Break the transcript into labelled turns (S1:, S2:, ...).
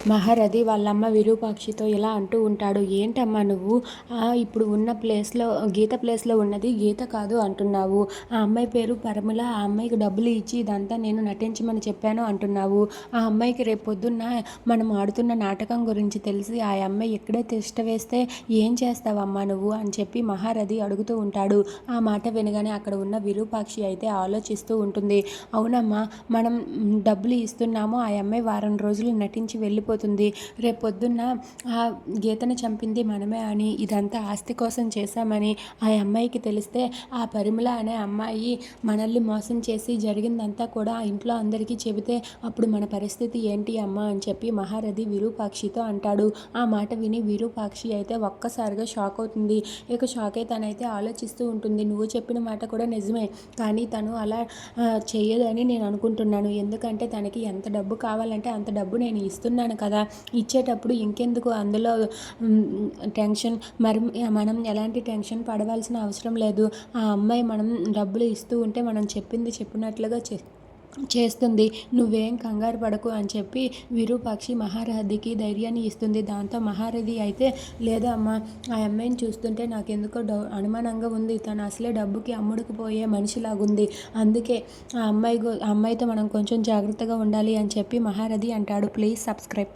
S1: మహారథి వాళ్ళమ్మ విరూపాక్షితో ఇలా అంటూ ఉంటాడు ఏంటమ్మా నువ్వు? ఇప్పుడు ఉన్న ప్లేస్లో గీత ప్లేస్లో ఉన్నది గీత కాదు అంటున్నావు. ఆ అమ్మాయి పేరు పరముల ఆ అమ్మాయికి డబ్బులు ఇచ్చి ఇదంతా నేను నటించమని చెప్పాను అంటున్నావు. ఆ అమ్మాయికి రేపొద్దున్న మనం ఆడుతున్న నాటకం గురించి తెలిసి ఆ అమ్మాయి ఎక్కడే తిష్ట వేస్తే ఏం చేస్తావమ్మా నువ్వు? అని చెప్పి మహారథి అడుగుతూ ఉంటాడు. ఆ మాట వినగానే అక్కడ ఉన్న విరూపాక్షి అయితే ఆలోచిస్తూ ఉంటుంది. అవునమ్మా మనం డబ్బులు ఇస్తున్నాము. ఆ అమ్మాయి వారం రోజులు నటించి వెళ్ళిపో అయిపోతుంది రేపొద్దున్న ఆ గీతను చంపింది మనమే అని ఇదంతా ఆస్తి కోసం చేశామని ఆ అమ్మాయికి తెలిస్తే ఆ పరిమళ అనే అమ్మాయి మనల్ని మోసం చేసి జరిగిందంతా కూడా ఆ ఇంట్లో అందరికీ చెబితే అప్పుడు మన పరిస్థితి ఏంటి అమ్మ అని చెప్పి మహారథి విరూపాక్షితో అంటాడు. ఆ మాట విని విరూపాక్షి అయితే ఒక్కసారిగా షాక్ అవుతుంది. ఇక షాక్ అయితే తనైతే ఆలోచిస్తూ ఉంటుంది. నువ్వు చెప్పిన మాట కూడా నిజమే. కానీ తను అలా చేయదని నేను అనుకుంటున్నాను. ఎందుకంటే తనకి ఎంత డబ్బు కావాలంటే అంత డబ్బు నేను ఇస్తున్నాను కదా? ఇచ్చేటప్పుడు ఇంకెందుకు? అందులో టెన్షన్ మరి మనం ఎలాంటి టెన్షన్ పడవలసిన అవసరం లేదు. ఆ అమ్మాయి మనం డబ్బులు ఇస్తూ ఉంటే మనం చెప్పింది చెప్పినట్లుగా చే చేస్తుంది. నువ్వేం కంగారు పడకు అని చెప్పి విరూపాక్షి మహారథికి ధైర్యాన్ని ఇస్తుంది. దాంతో మహారథి అయితే లేదా అమ్మ ఆ అమ్మాయిని చూస్తుంటే నాకెందుకో డౌ అనుమానంగా ఉంది. తను అసలే డబ్బుకి అమ్ముడుకుపోయే మనిషిలాగుంది. అందుకే ఆ అమ్మాయి ఆ అమ్మాయితో మనం కొంచెం జాగ్రత్తగా ఉండాలి అని చెప్పి మహారథి అంటాడు. Please subscribe.